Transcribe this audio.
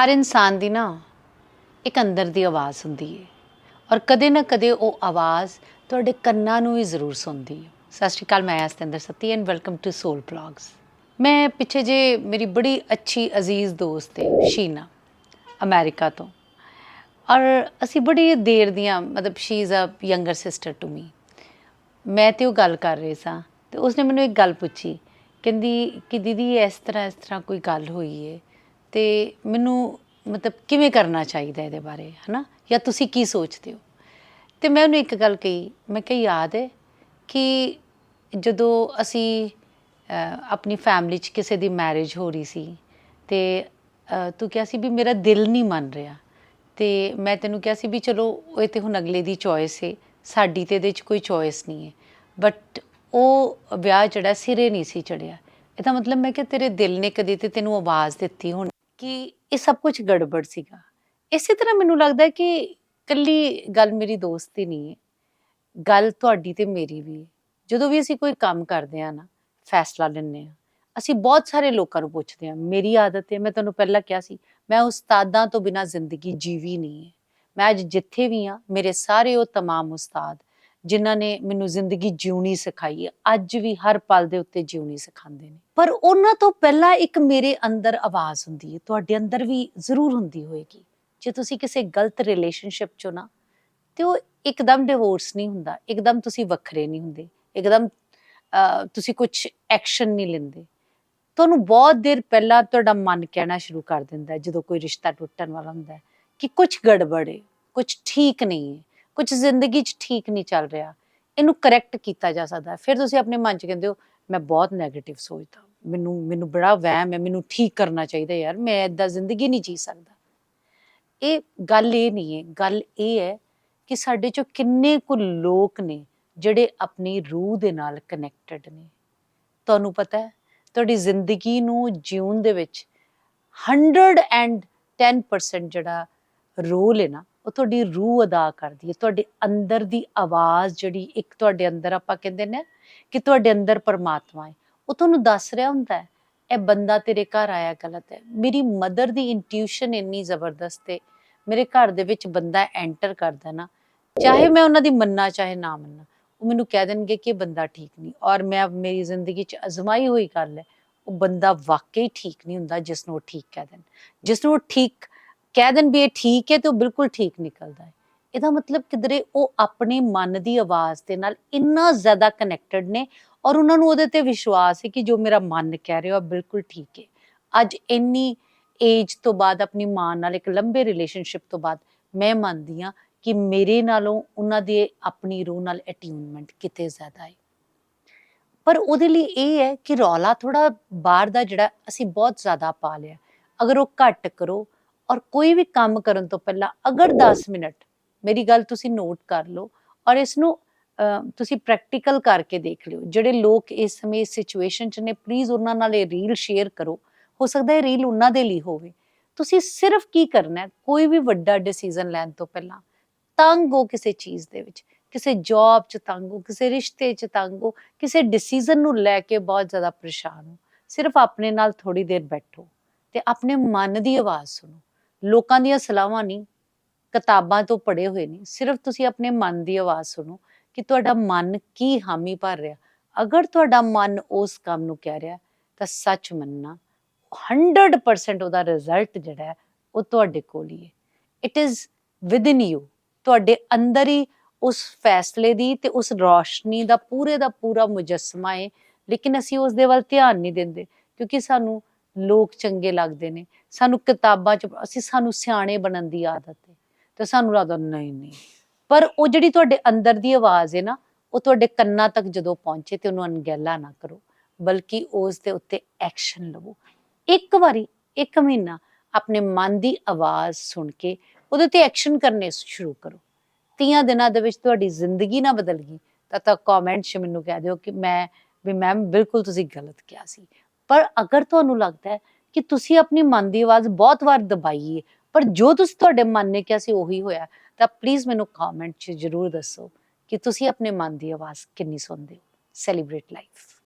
ਹਰ ਇਨਸਾਨ ਦੀ ਨਾ ਇੱਕ ਅੰਦਰ ਦੀ ਆਵਾਜ਼ ਹੁੰਦੀ ਹੈ ਔਰ ਕਦੇ ਨਾ ਕਦੇ ਉਹ ਆਵਾਜ਼ ਤੁਹਾਡੇ ਕੰਨਾਂ ਨੂੰ ਵੀ ਜ਼ਰੂਰ ਸੁਣਦੀ ਹੈ ਸਤਿ ਸ਼੍ਰੀ ਅਕਾਲ, ਮੈਂ Asatinder Satti and welcome to soul blogs ਮੈਂ ਪਿੱਛੇ ਜੇ ਮੇਰੀ ਬੜੀ ਅੱਛੀ ਅਜ਼ੀਜ਼ ਦੋਸਤ ਹੈ ਸ਼ੀਨਾ, ਅਮਰੀਕਾ ਤੋਂ। ਔਰ ਅਸੀਂ ਬੜੀ ਦੇਰ ਦੀਆਂ, ਮਤਲਬ she is a younger sister to me ਮੈਂ ਤੇ ਉਹ ਗੱਲ ਕਰ ਰਹੀ ਸਾਂ ਤੇ ਉਸਨੇ ਮੈਨੂੰ ਇੱਕ ਗੱਲ ਪੁੱਛੀ, ਕਹਿੰਦੀ ਕਿ ਦੀਦੀ ਇਸ ਤਰ੍ਹਾਂ ਇਸ ਤਰ੍ਹਾਂ ਕੋਈ ਗੱਲ ਹੋਈ ਹੈ ਤੇ ਮੈਨੂੰ ਮਤਲਬ ਕਿਵੇਂ ਕਰਨਾ ਚਾਹੀਦਾ ਇਹਦੇ ਬਾਰੇ, ਹਨਾ? ਜਾਂ ਤੁਸੀਂ ਕੀ ਸੋਚਦੇ ਹੋ? ਤੇ ਮੈਂ ਉਹਨੂੰ ਇੱਕ ਗੱਲ ਕਹੀ, ਮੈਂ ਕਿਹਾ, ਯਾਦ ਹੈ ਕਿ ਜਦੋਂ ਅਸੀਂ ਆਪਣੀ ਫੈਮਿਲੀ 'ਚ ਕਿਸੇ ਦੀ ਮੈਰਿਜ ਹੋ ਰਹੀ ਸੀ ਤੇ ਤੂੰ ਕਿਹਾ ਸੀ ਵੀ ਮੇਰਾ ਦਿਲ ਨਹੀਂ ਮੰਨ ਰਿਹਾ ਤੇ ਮੈਂ ਤੈਨੂੰ ਕਿਹਾ ਸੀ ਵੀ ਚਲੋ, ਇਹ ਤੇ ਹੁਣ ਅਗਲੇ ਦੀ ਚੋਇਸ ਹੈ ਸਾਡੀ ਤੇ ਇਹਦੇ 'ਚ ਕੋਈ ਚੋਇਸ ਨਹੀਂ ਹੈ ਬਟ ਉਹ ਵਿਆਹ ਜਿਹੜਾ ਸਿਰੇ ਨਹੀਂ ਸੀ ਚੜਿਆ। ਇਹਦਾ ਮਤਲਬ ਮੈਂ ਕਿ ਤੇਰੇ ਦਿਲ ਨੇ ਕਦੇ ਤੇ ਤੈਨੂੰ ਆਵਾਜ਼ ਦਿੱਤੀ ਹੋਣੀ ਕਿ ਇਹ ਸਭ ਕੁਝ ਗੜਬੜ ਸੀਗਾ ਇਸੇ ਤਰ੍ਹਾਂ ਮੈਨੂੰ ਲੱਗਦਾ ਹੈ ਕਿ ਕੱਲੀ ਗੱਲ ਮੇਰੀ ਦੋਸਤ ਦੀ ਨਹੀਂ ਹੈ ਗੱਲ ਤੁਹਾਡੀ ਤੇ ਮੇਰੀ ਵੀ ਹੈ ਜਦੋਂ ਵੀ ਅਸੀਂ ਕੋਈ ਕੰਮ ਕਰਦੇ ਆ ਨਾ ਫੈਸਲਾ ਲੈਂਦੇ ਆ ਅਸੀਂ ਬਹੁਤ ਸਾਰੇ ਲੋਕਾਂ ਨੂੰ ਪੁੱਛਦੇ ਆ ਮੇਰੀ ਆਦਤ ਹੈ ਮੈਂ ਤੁਹਾਨੂੰ ਪਹਿਲਾਂ ਕਿਹਾ ਸੀ ਮੈਂ ਉਸਤਾਦਾਂ ਤੋਂ ਬਿਨਾ ਜ਼ਿੰਦਗੀ ਜੀਵੀ ਨਹੀਂ ਹੈ ਮੈਂ ਅੱਜ ਜਿੱਥੇ ਵੀ ਆ ਮੇਰੇ ਸਾਰੇ ਉਹ तमाम ਉਸਤਾਦ ਜਿਨ੍ਹਾਂ ਨੇ ਮੈਨੂੰ ਜ਼ਿੰਦਗੀ ਜਿਉਣੀ ਸਿਖਾਈ ਹੈ, ਅੱਜ ਵੀ ਹਰ ਪਲ ਦੇ ਉੱਤੇ ਜਿਉਣੀ ਸਿਖਾਉਂਦੇ ਨੇ। ਪਰ ਉਹਨਾਂ ਤੋਂ ਪਹਿਲਾਂ ਇੱਕ ਮੇਰੇ ਅੰਦਰ ਆਵਾਜ਼ ਹੁੰਦੀ ਹੈ, ਤੁਹਾਡੇ ਅੰਦਰ ਵੀ ਜ਼ਰੂਰ ਹੁੰਦੀ ਹੋਏਗੀ। ਜੇ ਤੁਸੀਂ ਕਿਸੇ ਗਲਤ ਰਿਲੇਸ਼ਨਸ਼ਿਪ ਚੋਂ ਨਾ, ਤੇ ਉਹ ਇੱਕਦਮ ਡਿਵੋਰਸ ਨਹੀਂ ਹੁੰਦਾ, ਇੱਕਦਮ ਤੁਸੀਂ ਵੱਖਰੇ ਨਹੀਂ ਹੁੰਦੇ, ਇੱਕਦਮ ਤੁਸੀਂ ਕੁਝ ਐਕਸ਼ਨ ਨਹੀਂ ਲੈਂਦੇ। ਤੁਹਾਨੂੰ ਬਹੁਤ ਦੇਰ ਪਹਿਲਾਂ ਤੁਹਾਡਾ ਮਨ ਕਹਿਣਾ ਸ਼ੁਰੂ ਕਰ ਦਿੰਦਾ ਜਦੋਂ ਕੋਈ ਰਿਸ਼ਤਾ ਟੁੱਟਣ ਵਾਲਾ ਹੁੰਦਾ ਹੈ, ਕਿ ਕੁਝ ਗੜਬੜ ਹੈ ਕੁਝ ਠੀਕ ਨਹੀਂ ਹੈ। ਕੁਝ ਜ਼ਿੰਦਗੀ 'ਚ ਠੀਕ ਨਹੀਂ ਚੱਲ ਰਿਹਾ। ਇਹਨੂੰ ਕਰੈਕਟ ਕੀਤਾ ਜਾ ਸਕਦਾ। ਫਿਰ ਤੁਸੀਂ ਆਪਣੇ ਮਨ 'ਚ ਕਹਿੰਦੇ ਹੋ, ਮੈਂ ਬਹੁਤ 네ਗੇਟਿਵ ਸੋਚਦਾ। ਮੈਨੂੰ ਮੈਨੂੰ ਬੜਾ ਵਹਿਮ ਹੈ, ਮੈਨੂੰ ਠੀਕ ਕਰਨਾ ਚਾਹੀਦਾ ਯਾਰ। ਮੈਂ ਇਦਾਂ ਜ਼ਿੰਦਗੀ ਨਹੀਂ ਜੀ ਸਕਦਾ। ਇਹ ਗੱਲ ਇਹ ਨਹੀਂ ਹੈ। ਗੱਲ ਇਹ ਹੈ ਕਿ ਸਾਡੇ ਚੋਂ ਕਿੰਨੇ ਕੁ ਲੋਕ ਨੇ ਜਿਹੜੇ ਆਪਣੀ ਰੂਹ ਦੇ ਨਾਲ ਕਨੈਕਟਡ ਨੇ। ਤੁਹਾਨੂੰ ਪਤਾ ਹੈ, ਤੁਹਾਡੀ ਜ਼ਿੰਦਗੀ ਨੂੰ ਜਿਉਣ ਦੇ ਵਿੱਚ 110% ਜਿਹੜਾ ਰੋਲ ਹੈ ਨਾ ਉਹ ਤੁਹਾਡੀ ਰੂਹ ਅਦਾ ਕਰਦੀ ਹੈ, ਤੁਹਾਡੇ ਅੰਦਰ ਦੀ ਆਵਾਜ਼ ਜਿਹੜੀ ਇੱਕ ਤੁਹਾਡੇ ਅੰਦਰ ਆਪਾਂ ਕਹਿੰਦੇ ਨੇ ਕਿ ਤੁਹਾਡੇ ਅੰਦਰ ਪਰਮਾਤਮਾ ਹੈ। ਉਹ ਤੁਹਾਨੂੰ ਦੱਸ ਰਿਹਾ ਹੁੰਦਾ ਹੈ, ਇਹ ਬੰਦਾ ਤੇਰੇ ਘਰ ਆਇਆ ਗਲਤ ਹੈ। ਮੇਰੀ ਮਦਰ ਦੀ ਇੰਟਿਊਸ਼ਨ ਇੰਨੀ ਜ਼ਬਰਦਸਤ ਹੈ, ਮੇਰੇ ਘਰ ਦੇ ਵਿੱਚ ਬੰਦਾ ਐਂਟਰ ਕਰਦਾ ਨਾ, ਚਾਹੇ ਮੈਂ ਉਹਨਾਂ ਦੀ ਮੰਨਾ, ਚਾਹੇ ਨਾ ਮੰਨਾ, ਉਹ ਮੈਨੂੰ ਕਹਿ ਦੇਣਗੇ ਕਿ ਇਹ ਬੰਦਾ ਠੀਕ ਨਹੀਂ, ਔਰ ਮੈਂ ਮੇਰੀ ਜ਼ਿੰਦਗੀ 'ਚ ਅਜ਼ਮਾਈ ਹੋਈ ਗੱਲ ਹੈ, ਉਹ ਬੰਦਾ ਵਾਕਈ ਠੀਕ ਨਹੀਂ ਹੁੰਦਾ ਜਿਸ ਨੂੰ ਉਹ ਠੀਕ ਕਹਿ ਦੇਣ। ਜਿਸ ਨੂੰ ਉਹ ਠੀਕ ਕਹਿ ਦੇਣ ਵੀ ਇਹ ਠੀਕ ਹੈ ਤੇ ਉਹ ਬਿਲਕੁਲ ਠੀਕ ਨਿਕਲਦਾ ਹੈ। ਇਹਦਾ ਮਤਲਬ ਕਿਧਰੇ ਉਹ ਆਪਣੇ ਮਨ ਦੀ ਆਵਾਜ਼ ਦੇ ਨਾਲ ਇੰਨਾ ਜ਼ਿਆਦਾ ਕਨੈਕਟਡ ਨੇ ਔਰ ਉਹਨਾਂ ਨੂੰ ਉਹਦੇ ਤੇ ਵਿਸ਼ਵਾਸ ਹੈ ਕਿ ਜੋ ਮੇਰਾ ਮਨ ਕਹਿ ਰਿਹਾ ਉਹ ਬਿਲਕੁਲ ਠੀਕ ਹੈ। ਅੱਜ ਇੰਨੀ ਏਜ ਤੋਂ ਬਾਅਦ, ਆਪਣੀ ਮਾਂ ਨਾਲ ਇੱਕ ਲੰਬੇ ਰਿਲੇਸ਼ਨਸ਼ਿਪ ਤੋਂ ਬਾਅਦ ਮੈਂ ਮੰਨਦੀ ਹਾਂ ਕਿ ਮੇਰੇ ਨਾਲੋਂ ਉਹਨਾਂ ਦੇ ਆਪਣੀ ਰੂਹ ਨਾਲ ਅਟਿਊਨਮੈਂਟ ਕਿਤੇ ਜ਼ਿਆਦਾ ਹੈ। ਪਰ ਉਹਦੇ ਲਈ ਇਹ ਹੈ ਕਿ ਰੌਲਾ ਥੋੜਾ ਬਾਹਰ ਦਾ ਜਿਹੜਾ ਅਸੀਂ ਬਹੁਤ ਜ਼ਿਆਦਾ ਪਾ ਲਿਆ। ਅਗਰ ਉਹ ਘੱਟ ਕਰੋ ਔਰ ਕੋਈ ਵੀ ਕੰਮ ਕਰਨ ਤੋਂ ਪਹਿਲਾਂ ਅਗਰ 10 ਮਿੰਟ ਮੇਰੀ ਗੱਲ ਤੁਸੀਂ ਨੋਟ ਕਰ ਲਓ ਔਰ ਇਸ ਨੂੰ ਤੁਸੀਂ ਪ੍ਰੈਕਟੀਕਲ ਕਰਕੇ ਦੇਖ ਲਿਓ। ਜਿਹੜੇ ਲੋਕ ਇਸ ਸਮੇਂ ਇਸ ਸਿਚੁਏਸ਼ਨ 'ਚ ਨੇ ਪਲੀਜ਼ ਉਹਨਾਂ ਨਾਲ ਇਹ ਰੀਲ ਸ਼ੇਅਰ ਕਰੋ। ਹੋ ਸਕਦਾ ਹੈ ਰੀਲ ਉਹਨਾਂ ਦੇ ਲਈ ਹੋਵੇ। ਤੁਸੀਂ ਸਿਰਫ ਕੀ ਕਰਨਾ ਹੈ? ਕੋਈ ਵੀ ਵੱਡਾ ਡਿਸੀਜਨ ਲੈਣ ਤੋਂ ਪਹਿਲਾਂ ਤੰਗ ਹੋ ਕਿਸੇ ਚੀਜ਼ ਦੇ ਵਿੱਚ, ਕਿਸੇ ਜੌਬ 'ਚ ਤੰਗ ਹੋ, ਕਿਸੇ ਰਿਸ਼ਤੇ 'ਚ ਤੰਗ ਹੋ, ਕਿਸੇ ਡਿਸੀਜਨ ਨੂੰ ਲੈ ਕੇ ਬਹੁਤ ਜ਼ਿਆਦਾ ਪਰੇਸ਼ਾਨ ਹੋ। ਸਿਰਫ ਆਪਣੇ ਨਾਲ ਥੋੜੀ ਦੇਰ ਬੈਠੋ ਤੇ ਆਪਣੇ ਮਨ ਦੀ ਆਵਾਜ਼ ਸੁਣੋ। ਲੋਕਾਂ ਦੀਆਂ ਸਲਾਹਾਂ ਨਹੀਂ, ਕਿਤਾਬਾਂ ਤੋਂ ਪੜ੍ਹੇ ਹੋਏ ਨਹੀਂ। ਸਿਰਫ ਤੁਸੀਂ ਆਪਣੇ ਮਨ ਦੀ ਆਵਾਜ਼ ਸੁਣੋ ਕਿ ਤੁਹਾਡਾ ਮਨ ਕੀ ਹਾਮੀ ਭਰ ਰਿਹਾ। ਅਗਰ ਤੁਹਾਡਾ ਮਨ ਉਸ ਕੰਮ ਨੂੰ ਕਹਿ ਰਿਹਾ, ਤਾਂ ਸੱਚ ਮੰਨਣਾ 100% ਉਹਦਾ ਰਿਜ਼ਲਟ ਜਿਹੜਾ ਉਹ ਤੁਹਾਡੇ ਕੋਲ ਹੀ ਹੈ। ਇਟ ਇਜ਼ ਵਿਦਿਨ ਯੂ ਤੁਹਾਡੇ ਅੰਦਰ ਹੀ ਉਸ ਫੈਸਲੇ ਦੀ ਤੇ ਉਸ ਰੋਸ਼ਨੀ ਦਾ, ਪੂਰੇ ਦਾ ਪੂਰਾ ਮੁਜਸਮਾ ਹੈ। ਲੇਕਿਨ ਅਸੀਂ ਉਸ ਦੇ ਵੱਲ ਧਿਆਨ ਨਹੀਂ ਦਿੰਦੇ, ਕਿਉਂਕਿ ਸਾਨੂੰ ਲੋਕ ਚੰਗੇ ਲੱਗਦੇ ਨੇ। ਸਾਨੂੰ ਕਿਤਾਬਾਂ 'ਚ, ਅਸੀਂ ਸਾਨੂੰ ਸਿਆਣੇ ਬਣਨ ਦੀ ਆਦਤ ਹੈ ਤੇ ਸਾਨੂੰ ਲੱਗਦਾ ਨਹੀਂ ਨਹੀਂ। ਪਰ ਉਹ ਜਿਹੜੀ ਤੁਹਾਡੇ ਅੰਦਰ ਦੀ ਆਵਾਜ਼ ਹੈ ਨਾ, ਉਹ ਤੁਹਾਡੇ ਕੰਨਾਂ ਤੱਕ ਜਦੋਂ ਪਹੁੰਚੇ ਤੇ ਉਹਨੂੰ ਅਣਗਹਿਲਾ ਨਾ ਕਰੋ। ਬਲਕਿ ਉਸ ਦੇ ਉੱਤੇ ਐਕਸ਼ਨ ਲਵੋ। ਇੱਕ ਵਾਰੀ, ਇੱਕ ਮਹੀਨਾ ਆਪਣੇ ਮਨ ਦੀ ਆਵਾਜ਼ ਸੁਣ ਕੇ ਉਹਦੇ ਤੇ ਐਕਸ਼ਨ ਕਰਨੇ ਸ਼ੁਰੂ ਕਰੋ। ਤੀਆਂ ਦਿਨਾਂ ਦੇ ਵਿੱਚ ਤੁਹਾਡੀ ਜ਼ਿੰਦਗੀ ਨਾ ਬਦਲ ਗਈ, ਤਾਂ ਤਾਂ ਕਮੈਂਟ 'ਚ ਮੈਨੂੰ ਕਹਿ ਦਿਓ ਕਿ ਮੈਂ, ਵੀ ਮੈਮ ਬਿਲਕੁਲ ਤੁਸੀਂ ਗਲਤ ਕਿਹਾ ਸੀ। ਪਰ ਅਗਰ ਤੁਹਾਨੂੰ ਲੱਗਦਾ ਹੈ ਕਿ ਤੁਸੀਂ ਆਪਣੀ ਮਨ ਦੀ ਆਵਾਜ਼ ਬਹੁਤ ਵਾਰ ਦਬਾਈ ਹੈ ਪਰ ਜੋ ਤੁਸੀਂ ਤੁਹਾਡੇ ਮਨ ਨੇ ਕਿਹਾ ਸੀ ਉਹੀ ਹੋਇਆ, ਤਾਂ ਪਲੀਜ਼ ਮੈਨੂੰ ਕਮੈਂਟ 'ਚ ਜ਼ਰੂਰ ਦੱਸੋ ਕਿ ਤੁਸੀਂ ਆਪਣੇ ਮਨ ਦੀ ਆਵਾਜ਼ ਕਿੰਨੀ ਸੁਣਦੇ ਹੋ। Celebrate life